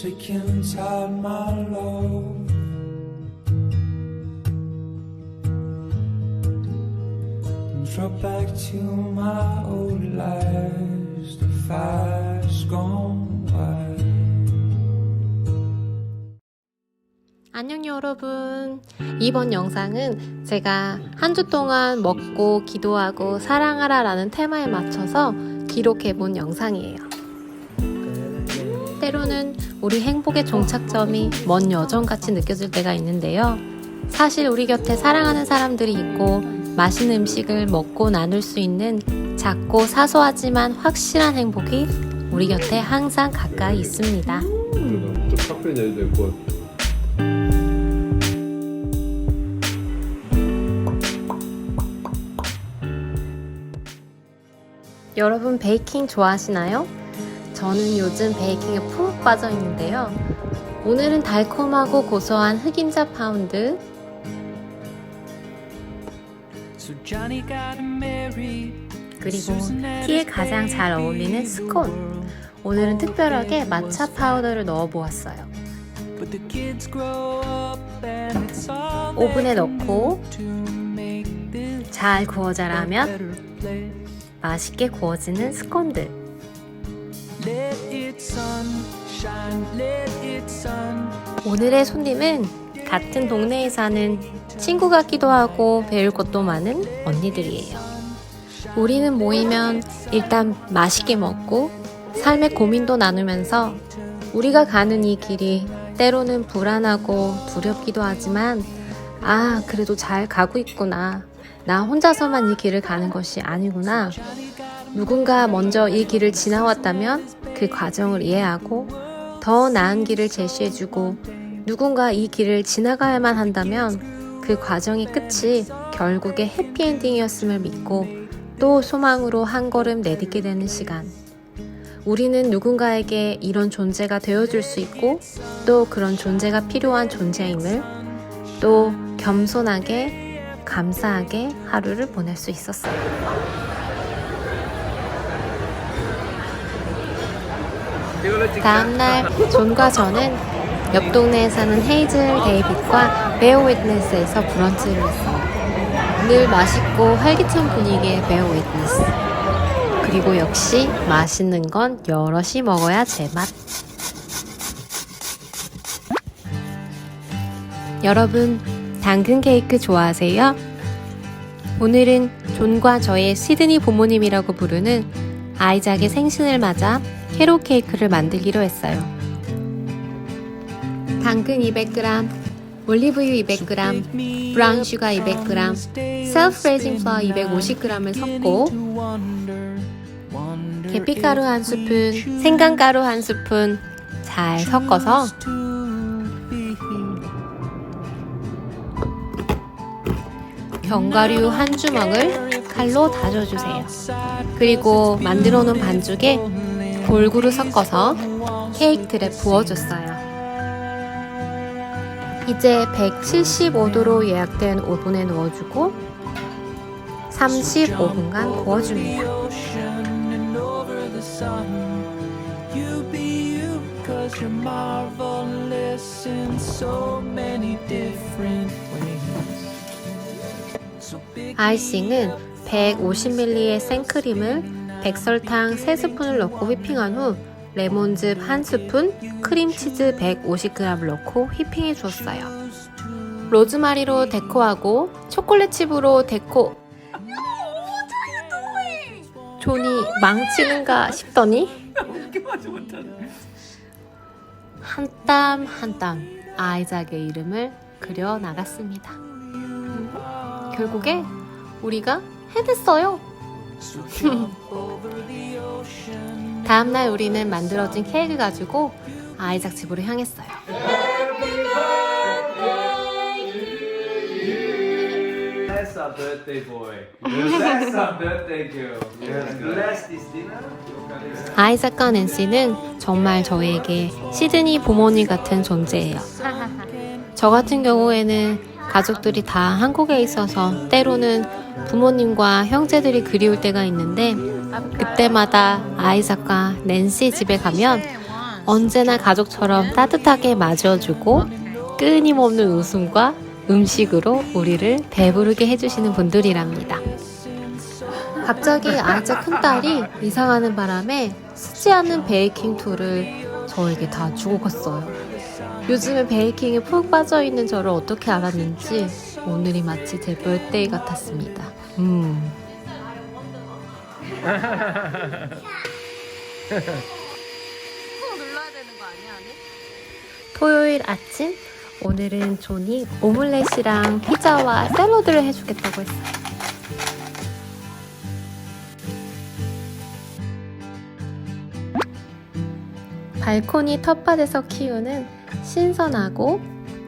sick tired, my love. And drop back to my old lives, the fire's gone wild. 안녕 여러분. 이번 영상은 제가 한 주 동안 먹고 기도하고 사랑하라 라는 테마에 맞춰서 기록해 본 영상이에요. 때로는 우리 행복의 종착점이 먼 여정같이 느껴질 때가 있는데요. 사실 우리 곁에 사랑하는 사람들이 있고 맛있는 음식을 먹고 나눌 수 있는 작고 사소하지만 확실한 행복이 우리 곁에 항상 가까이 있습니다. 여러분 베이킹 좋아하시나요? 저는 요즘 베이킹에 푹 빠져 있는데요. 오늘은 달콤하고 고소한 흑임자 파운드. 그리고 티에 가장 잘 어울리는 스콘. 오늘은 특별하게 마차 파우더를 넣어 보았어요. 오븐에 넣고 잘 구워자라면. 맛있게 구워지는 스콘들. 오늘의 손님은 같은 동네에 사는 친구 같기도 하고 배울 것도 많은 언니들이에요. 우리는 모이면 일단 맛있게 먹고 삶의 고민도 나누면서 우리가 가는 이 길이 때로는 불안하고 두렵기도 하지만 아, 그래도 잘 가고 있구나. 나 혼자서만 이 길을 가는 것이 아니구나. 누군가 먼저 이 길을 지나왔다면 그 과정을 이해하고 더 나은 길을 제시해주고 누군가 이 길을 지나가야만 한다면 그 과정의 끝이 결국에 해피엔딩이었음을 믿고 또 소망으로 한 걸음 내딛게 되는 시간. 우리는 누군가에게 이런 존재가 되어줄 수 있고 또 그런 존재가 필요한 존재임을 또 겸손하게 감사하게 하루를 보낼 수 있었어요. 다음날 존과 저는 옆 동네에 사는 헤이즐 데이빗과 베어 위트니스에서 브런치를 했어요. 늘 맛있고 활기찬 분위기의 베어 위트니스. 그리고 역시 맛있는 건 여럿이 먹어야 제맛. 여러분, 당근 케이크 좋아하세요? 오늘은 존과 저의 시드니 부모님이라고 부르는 아이작의 생신을 맞아 캐롤 케이크를 만들기로 했어요. 당근 200g, 올리브유 200g, 브라운 슈가 200g, 셀프 레이징 플라워 250g을 섞고 계피가루 한 스푼, 생강가루 한 스푼 잘 섞어서 견과류 한 주먹을 칼로 다져주세요. 그리고 만들어 놓은 반죽에 골고루 섞어서 케이크 틀에 부어줬어요. 이제 175도로 예약된 오븐에 넣어주고 35분간 구워줍니다. 아이싱은 150ml의 생크림을 백설탕 3스푼을 넣고 휘핑한 후 레몬즙 1스푼, 크림치즈 150g을 넣고 휘핑해 주었어요. 로즈마리로 데코하고 초콜릿 칩으로 데코 존이 망치는가 싶더니 한 땀 한 땀 아이작의 이름을 그려 나갔습니다. 결국에 우리가 해냈어요. 다음날 우리는 만들어진 케이크 가지고 아이작 집으로 향했어요. That's our birthday boy. That's our birthday girl. Yes, bless this dinner. 아이작과 낸시는 정말 저에게 시드니 부모님 같은 존재예요. 저 같은 경우에는 가족들이 다 한국에 있어서 때로는 부모님과 형제들이 그리울 때가 있는데 그때마다 아이작과 낸시 집에 가면 언제나 가족처럼 따뜻하게 맞이어주고 끊임없는 웃음과 음식으로 우리를 배부르게 해주시는 분들이랍니다. 갑자기 아재 큰딸이 이상하는 바람에 쓰지 않는 베이킹 툴을 저에게 다 주고 갔어요. 요즘에 베이킹에 푹 빠져있는 저를 어떻게 알았는지 오늘이 마치 제 birthday 같았습니다. 음. 토요일 아침 오늘은 존이 오믈렛이랑 피자와 샐러드를 해주겠다고 했어요. 발코니 텃밭에서 키우는 신선하고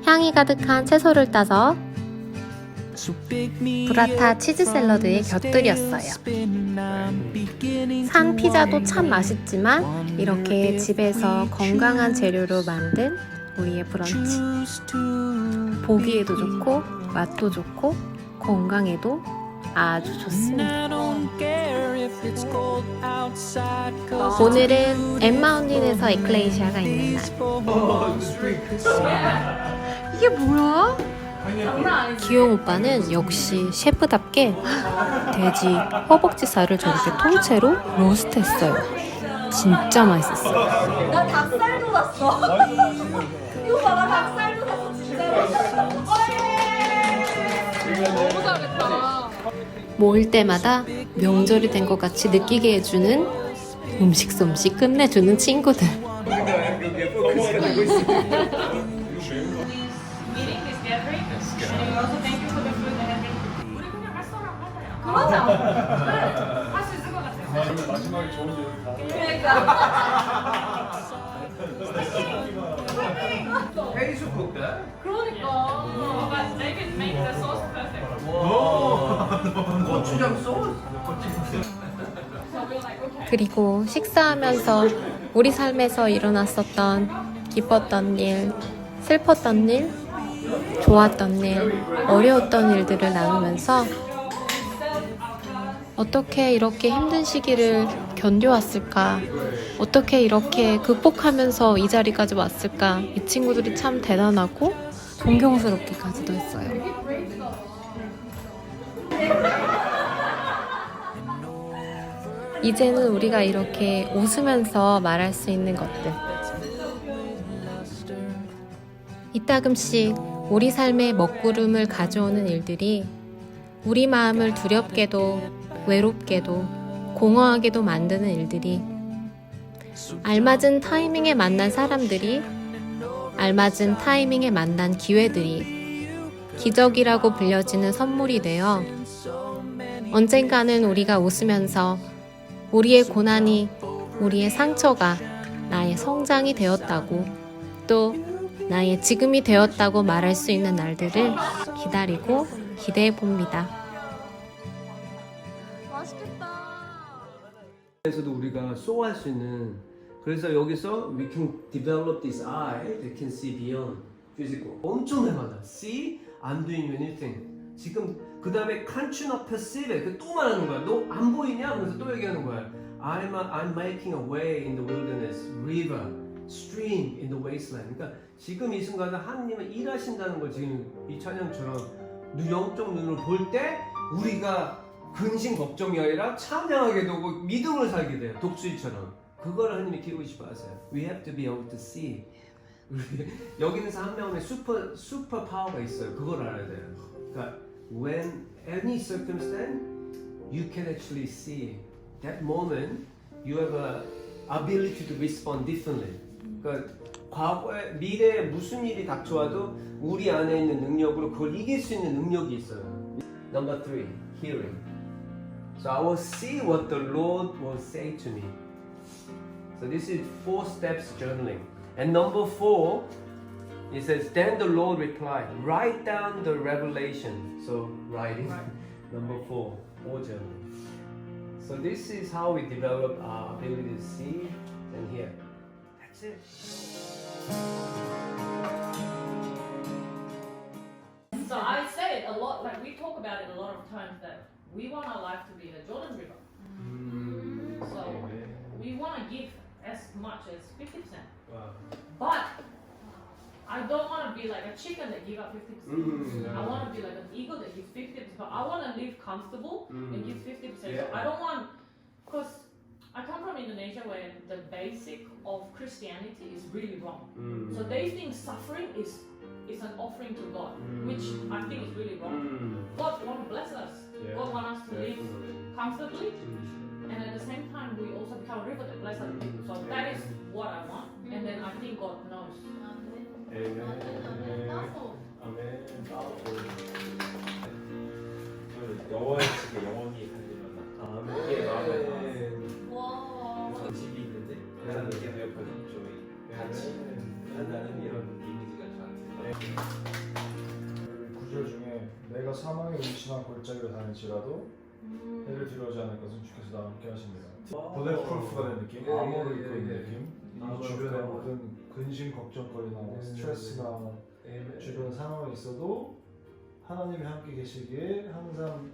향이 가득한 채소를 따서 브라타 치즈 샐러드에 곁들였어요. 산 피자도 참 맛있지만 이렇게 집에서 건강한 재료로 만든 우리의 브런치 보기에도 좋고 맛도 좋고 건강에도 아주 좋습니다. 오늘은 엠마 언니네에서 에클레이시아가 있는 날. 이게 뭐야? 기용 오빠는 역시 셰프답게 돼지 허벅지 살을 저렇게 통째로 로스트했어요. 진짜 맛있었어요. 나 닭살도 났어. 이거 봐, 나 닭살도 났어, 진짜로. 너무 잘했다. 모일 때마다 명절이 된 것 같이 느끼게 해주는 음식 솜씨 끝내주는 친구들. Hey, you cook that? 그러니까. David made the sauce perfect. 고추장 소스? 그리고 식사하면서 우리 삶에서 일어났었던 기뻤던 일, 슬펐던 일, 좋았던 일, 어려웠던 일들을 나누면서 어떻게 이렇게 힘든 시기를 견뎌왔을까? 어떻게 이렇게 극복하면서 이 자리까지 왔을까? 이 친구들이 참 대단하고 존경스럽게까지도 했어요. 이제는 우리가 이렇게 웃으면서 말할 수 있는 것들. 이따금씩 우리 삶에 먹구름을 가져오는 일들이 우리 마음을 두렵게도 외롭게도 공허하게도 만드는 일들이 알맞은 타이밍에 만난 사람들이 알맞은 타이밍에 만난 기회들이 기적이라고 불려지는 선물이 되어 언젠가는 우리가 웃으면서 우리의 고난이 우리의 상처가 나의 성장이 되었다고 또 나의 지금이 되었다고 말할 수 있는 날들을 기다리고 기대해 봅니다. 에서도 우리가 소화할 수 있는 그래서 여기서 we can develop this eye that can see beyond physical. 엄청 해마다. See I'm doing anything 지금 그 다음에 can't you not perceive it 또 말하는 거야 너 안 보이냐? 그래서 또 얘기하는 거야 I'm, a, I'm making a way in the wilderness river stream in the wasteland 그러니까 지금 이 순간에 하나님은 일하신다는 걸 지금 이 찬양처럼 눈- 영적 눈으로 볼 때 우리가 근심 걱정이 아니라 찬양하게 되고 믿음을 살게 돼요. 독수리처럼. 그걸 하나님이 키우고 싶어 하세요. We have to be able to see. 여기는 한 명의 슈퍼 슈퍼 파워가 있어요. 그걸 알아야 돼요. 그러니까 when any circumstance you can actually see that moment you have a ability to respond differently. 그러니까 과거에 미래에 무슨 일이 닥쳐와도 우리 안에 있는 능력으로 그걸 이길 수 있는 능력이 있어요. Number three, hearing. So I will see what the Lord will say to me. So this is four steps journaling. And number four, it says, Then the Lord replied, Write down the revelation. So writing. number four, or journaling. So this is how we develop our ability to see and hear. That's it. So I say it a lot, like we talk about it a lot of times that we want our life to be the Jordan River. Mm, so we want to give as much as 50%. 와. But I don't want to be like a chicken that give up 50%. Mm, yeah. I want to be like an eagle that gives 50%. I want to live comfortable mm. and give mm-hmm. 50%. Yeah. So I don't want, because I come from Indonesia where the basic of Christianity is really wrong. Mm. So they think suffering is is an offering to God, mm. which I think is really wrong. Mm. God wants to bless us. Yeah. God wants us to live comfortably, and at the same time we also become a river that blesses other people. So that is what I want, and then I think God knows. 지금 영원히 그 구절 중에 내가 사망의 음침한 골짜기를 다닐지라도 해를 두려워하지 않을 것은 주께서 나와 함께 하십니다. 블랙프루프가 된 느낌, 예, 예, 입고 예, 있는 예. 느낌, 이 입고. 모든 근심 걱정거리나 뭐 네, 스트레스나 아멘. 주변 상황이 있어도 하나님이 함께 계시기에 항상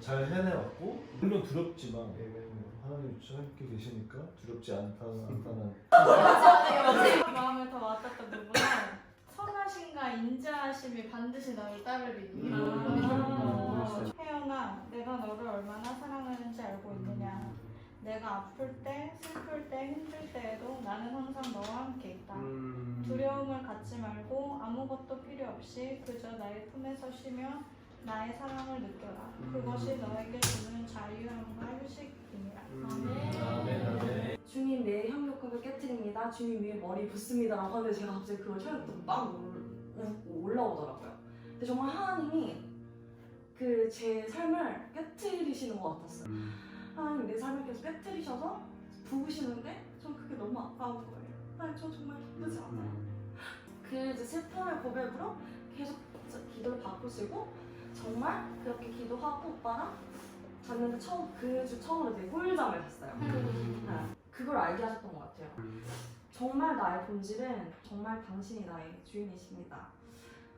잘 해내왔고 물론 두렵지만 아멘. 하나님 함께 계시니까 두렵지 않다는 않다는 마음에 더 와닿던 부분은 선하신가 인자하심이 반드시 너를 따르리니 음. 혜연아 내가 너를 얼마나 사랑하는지 알고 있느냐 내가 아플 때 슬플 때 힘들 때에도 나는 항상 너와 함께 있다 음. 두려움을 갖지 말고 아무것도 필요 없이 그저 나의 품에서 쉬며 나의 사랑을 느껴라 그것이 너에게 주는 자유함과 휴식이니라 아멘. 아멘. 주님 내 협력업을 깨뜨립니다. 주님 위에 머리 붓습니다 라고 하는데 제가 갑자기 그걸 처음부터 막 올- 올라오더라고요. 근데 정말 하나님이 그 제 삶을 깨뜨리시는 것 같았어요. 음. 하나님 내 삶을 계속 깨뜨리셔서 부으시는데 전 그게 너무 아까운 거예요. 하나님 저 정말 기쁘지 않아요. 음. 그 이제 슬픔의 고백으로 계속 기도를 바꾸시고 정말 그렇게 기도하고 오빠랑 잤는데 처음 그 주 처음으로 되게 꿀잠을 잤어요. 네. 그걸 알게 하셨던 것 같아요. 음. 정말 나의 본질은 정말 당신이 나의 주인이십니다.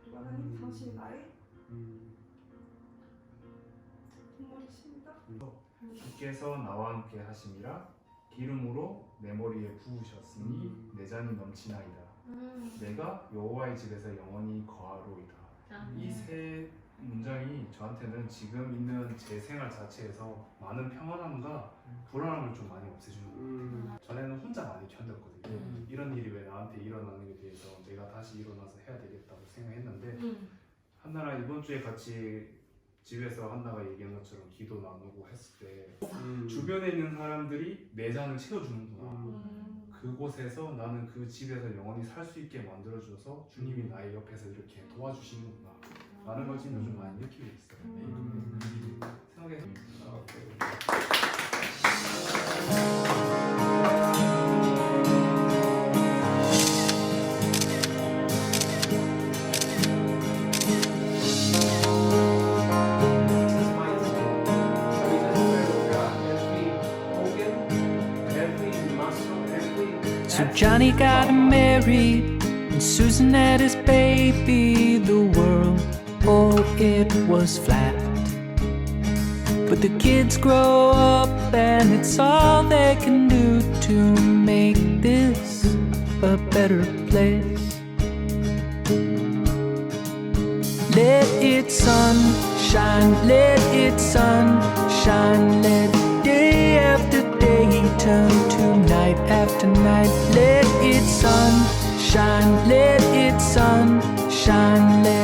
그리고 하나님 음. 당신이 나의 음. 동물이십니다. 주께서 나와 함께 하심이라 기름으로 내 머리에 부으셨으니 음. 내 잔이 넘치나이다. 음. 내가 여호와의 집에서 영원히 거하로이다. 이세 문장이 저한테는 지금 있는 제 생활 자체에서 많은 평안함과 불안함을 좀 많이 없애주는 거예요. 음. 전에는 혼자 많이 견뎠거든요. 음. 이런 일이 왜 나한테 일어나는 게 대해서 내가 다시 일어나서 해야 되겠다고 생각했는데 음. 한나라 이번 주에 같이 집에서 한나가 얘기한 것처럼 기도 나누고 했을 때 음. 주변에 있는 사람들이 내 잔을 채워주는구나. 음. 그곳에서 나는 그 집에서 영원히 살 수 있게 만들어줘서 주님이 나의 옆에서 이렇게 도와주시는구나. 라는 걸 지금 요즘 많이 느끼고 있어요. 음. 생각해 아, Johnny got married, and Susan had his baby. The world, oh, it was flat. But the kids grow up, and it's all they can do to make this a better place. Let its sun shine, let its sun shine, let day after day turn to night after night. Let it sun shine, let it sun shine, let